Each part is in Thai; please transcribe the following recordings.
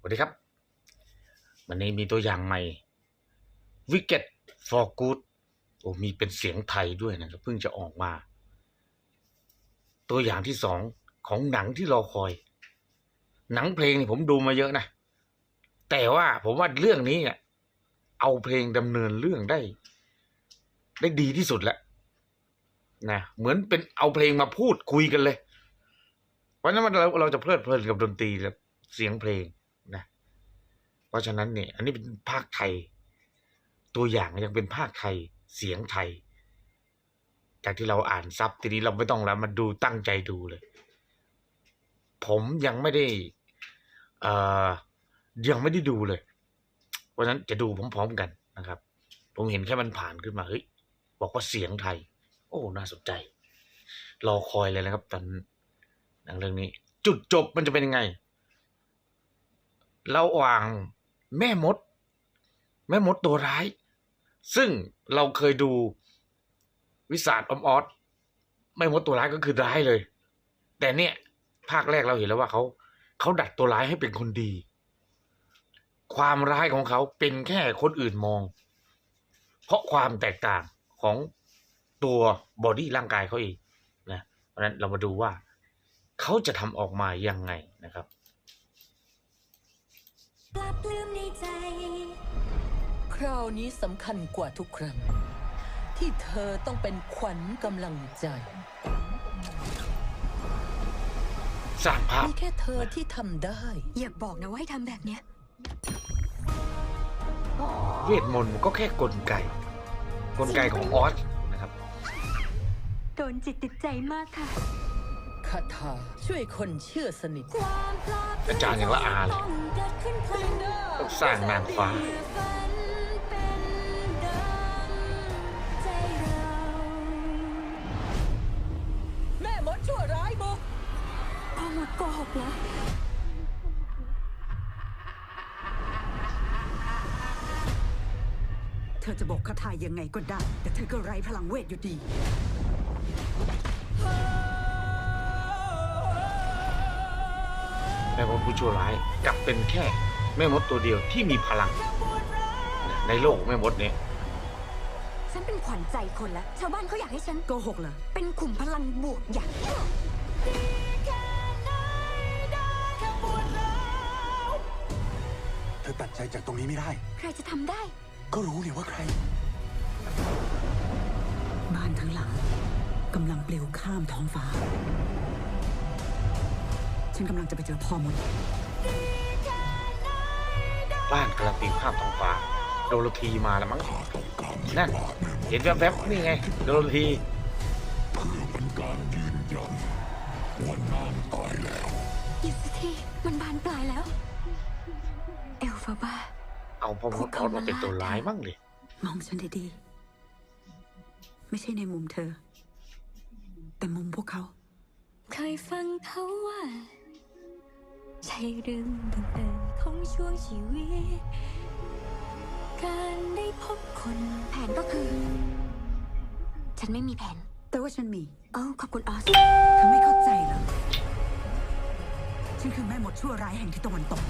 สวัสดีครับ วันนี้มีตัวอย่างใหม่ Wicked for Good โอ้มีเป็นเสียงไทยด้วยนะครับเพิ่งจะออกมา ตัวอย่างที่สองของหนังที่รอคอย หนังเพลงนี่ผมดูมาเยอะนะ แต่ว่าผมว่าเรื่องนี้เนี่ยเอาเพลงดำเนินเรื่องได้ ได้ดีที่สุดแล้วนะเหมือนเป็นเอาเพลงมาพูดคุยกันเลย เพราะฉะนั้นเราเราจะเพลิดเพลินกับดนตรีและเสียงเพลง เพราะฉะนั้นเนี่ย อันนี้เป็นภาคไทย ตัวอย่างยังเป็นภาคไทยเสียงไทย จากที่เราอ่านซับทีนี้เราไม่ต้องแล้วมาดูตั้งใจดูเลย ผมยังไม่ได้เอ่อยังไม่ได้ดูเลย เพราะฉะนั้นจะดูพร้อมๆกันนะครับ ผมเห็นแค่มันผ่านขึ้นมาเฮ้ยบอกว่าเสียงไทย โอ้น่าสนใจ รอคอยเลยนะครับ ตอนหนังเรื่องนี้ จุดจบมันจะเป็นยังไงระหว่าง แม่มด แม่มดตัวร้าย ซึ่งเราเคยดูวิสาดอมออสแม่มดตัวร้ายก็คือร้ายเลย แต่เนี่ย ภาคแรกเราเห็นแล้วว่าเขาเขาดัดตัวร้ายให้เป็นคนดี ความร้ายของเขาเป็นแค่คนอื่นมอง เพราะความแตกต่างของตัวบอดี้ร่างกายเขาเองนะเพราะฉะนั้นเรามาดูว่าเขาจะทำออกมายังไงนะครับ ปลาปลื้มในใจ คราวนี้สำคัญกว่าทุกครั้ง ที่เธอต้องเป็นขวัญกำลังใจ สร้างภาพ มีแค่เธอที่ทำได้ อย่าบอกนะว่าให้ทำแบบเนี้ย เวทมนต์มันก็แค่กลไก กลไกของออสนะครับ โดนจิตติดใจมากค่ะ คาถาช่วยคนเชื่อสนิทความปลาปลื้มอาจารย์อย่างละอาเลยต้องเกิดขึ้นพลันต้องสร้างนางฟ้าเมื่อฝันเป็นดังใจเราแม่มดชั่วร้ายบุกพ่อหมดโกหกแล้วเธอจะบอกคาถายังไงก็ได้ แต่เธอก็ไร้พลังเวทอยู่ดี แม่มดผู้ชั่วร้ายกลับเป็นแค่แม่มดตัวเดียวที่มีพลัง ในโลกของแม่มดเนี่ยฉันเป็นขวัญใจคนละชาวบ้านเขาอยากให้ฉันโกหกเหรอ เป็นขุมพลังบวกอย่างเธอตัดใจจากตรงนี้ไม่ได้ ใครจะทำได้ ก็รู้นี่ว่าใคร บ้านทั้งหลังกำลังปลิวข้ามท้องฟ้า ฉันกำลังจะไปเจอพ่อมด บ้านกำลังปีนข้ามท้องฟ้า โดโรธีมาแล้วมั้งนั่น เห็นแวบๆนี่ไง โดโรธีหยุดสักทีมันบานปลายแล้ว เอลฟาบาเอาพ่อมดออสมาเป็นตัวร้ายบ้างเลยมองฉันดีๆ ไม่ใช่ในมุมเธอ แต่มุมพวกเขา เคยฟังเขาว่า ใช่เรื่องบังเอิญของช่วงชีวิต การได้พบคนแผนก็คือ ฉันไม่มีแผน แต่ว่าฉันมีเอ้าขอบคุณออสเธอไม่เข้าใจเหรอ ฉันคือแม่มดชั่วร้ายแห่งทิศตะวันตก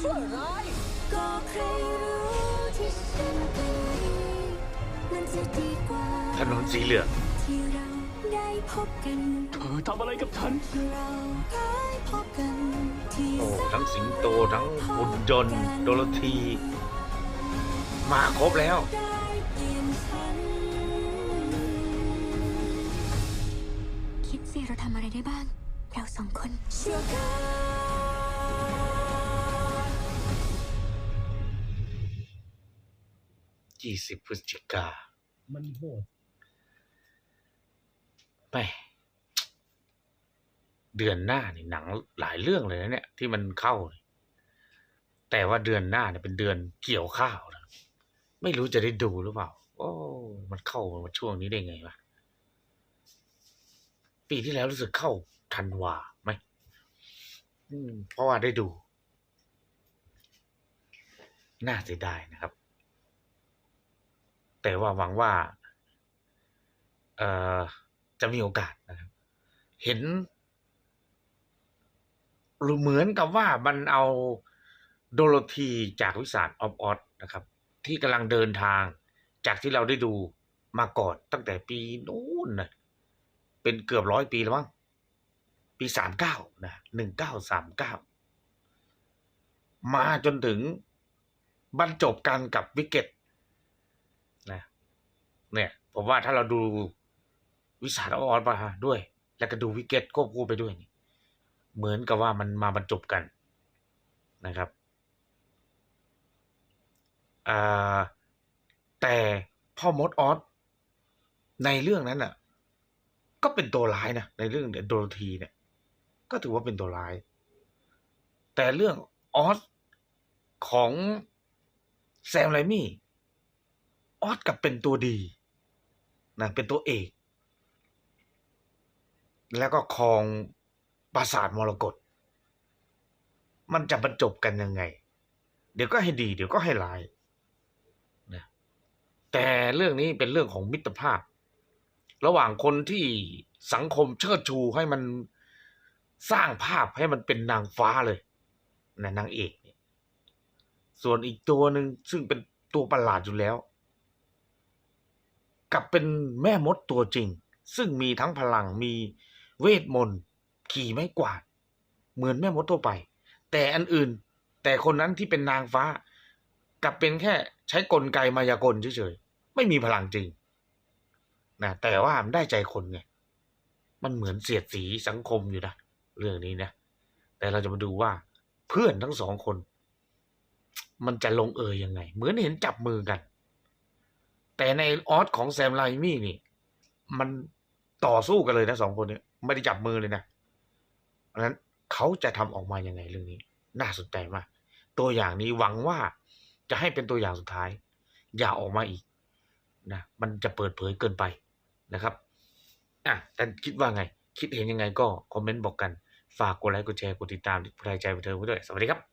ชั่วร้ายก็ใครรู้ที่ฉันเป็นมันจะดีกว่าถนนสีเหลืองที่เราได้พบกันเธอทำอะไรกับฉันเราได้พบกันที่โอ้ทั้งสิงโตทั้งหุ่นยนต์โดโรธี มาครบแล้ว ได้เปลี่ยนฉัน คิดสิเราทำอะไรได้บ้าง เราสองคนเชื่อกั น20พฤศจิกา มันโหดแม่เดือนหน้านี่หนังหลายเรื่องเลยนะเนี่ย ที่มันเข้า แต่ว่าเดือนหน้าเนี่ยเป็นเดือนเกี่ยวข้าวนะไม่รู้จะได้ดูหรือเปล่า โอ้ มันเข้ามาช่วงนี้ได้ไงวะปีที่แล้วรู้สึกเข้าธันวาไหมอืมเพราะว่าได้ดู น่าเสียดายนะครับ แต่ว่าหวังว่าเออจะมีโอกาสนะครับ เห็นหรือเหมือนกับว่ามันเอาโดโรธีจากวิสานออฟออสนะครับ ที่กำลังเดินทางจากที่เราได้ดูมาก่อนตั้งแต่ปีนู้นนะเป็นเกือบร้อยปีแล้วมั้งปีสามเก้านะหนึ่งเก้าสามเก้ามาจนถึงบรรจบกันกับวิกเก็ต เนี่ย ผมว่าถ้าเราดูวิสานออฟออสมาด้วย แล้วก็ดูวิกเก็ตควบคู่ไปด้วยนี่เหมือนกับว่ามันมาบรรจบกันนะครับแต่พ่อมดออสในเรื่องนั้นน่ะ ก็เป็นตัวร้ายนะในเรื่องโดโรธีเนี่ย ก็ถือว่าเป็นตัวร้าย แต่เรื่องออสของแซมไรมี่ออสกับเป็นตัวดี นะเป็นตัวเอก แล้วก็ครองปราสาทมรกตมันจะบรรจบกันยังไง เดี๋ยวก็ให้ดี เดี๋ยวก็ให้ร้ายนะแต่เรื่องนี้เป็นเรื่องของมิตรภาพ ระหว่างคนที่สังคมเชิดชูให้มันสร้างภาพให้มันเป็นนางฟ้าเลยนะนางเอกเนี่ยส่วนอีกตัวหนึ่งซึ่งเป็นตัวประหลาดอยู่แล้ว กับเป็นแม่มดตัวจริง ซึ่งมีทั้งพลังมีเวทมนต์ขี่ไม้กวาดเหมือนแม่มดทั่วไป แต่อันอื่น แต่คนนั้นที่เป็นนางฟ้า กลับเป็นแค่ใช้กลไกมายากลเฉยๆไม่มีพลังจริงนะแต่ว่ามันได้ใจคนไงมันเหมือนเสียดสีสังคมอยู่นะเรื่องนี้นะแต่เราจะมาดูว่าเพื่อนทั้งสองคน มันจะลงเอยยังไง เหมือนเห็นจับมือกัน แต่ในออสของแซมไลมี่นี่ มันต่อสู้กันเลยนะสองคนเนี้ไม่ได้จับมือเลยนะเพราะนั้นเขาจะทำออกมายังไงเรื่องนี้ น่าสนใจมาก ตัวอย่างนี้หวังว่าจะให้เป็นตัวอย่างสุดท้าย อย่าออกมาอีกนะมันจะเปิดเผยเกินไปนะครับอะแต่คิดว่าไง คิดเห็นยังไงก็คอมเมนต์บอกกัน ฝากกดไลค์กดแชร์กดติดตามผู้ใดใจบันเทิงไว้ด้วย สวัสดีครับ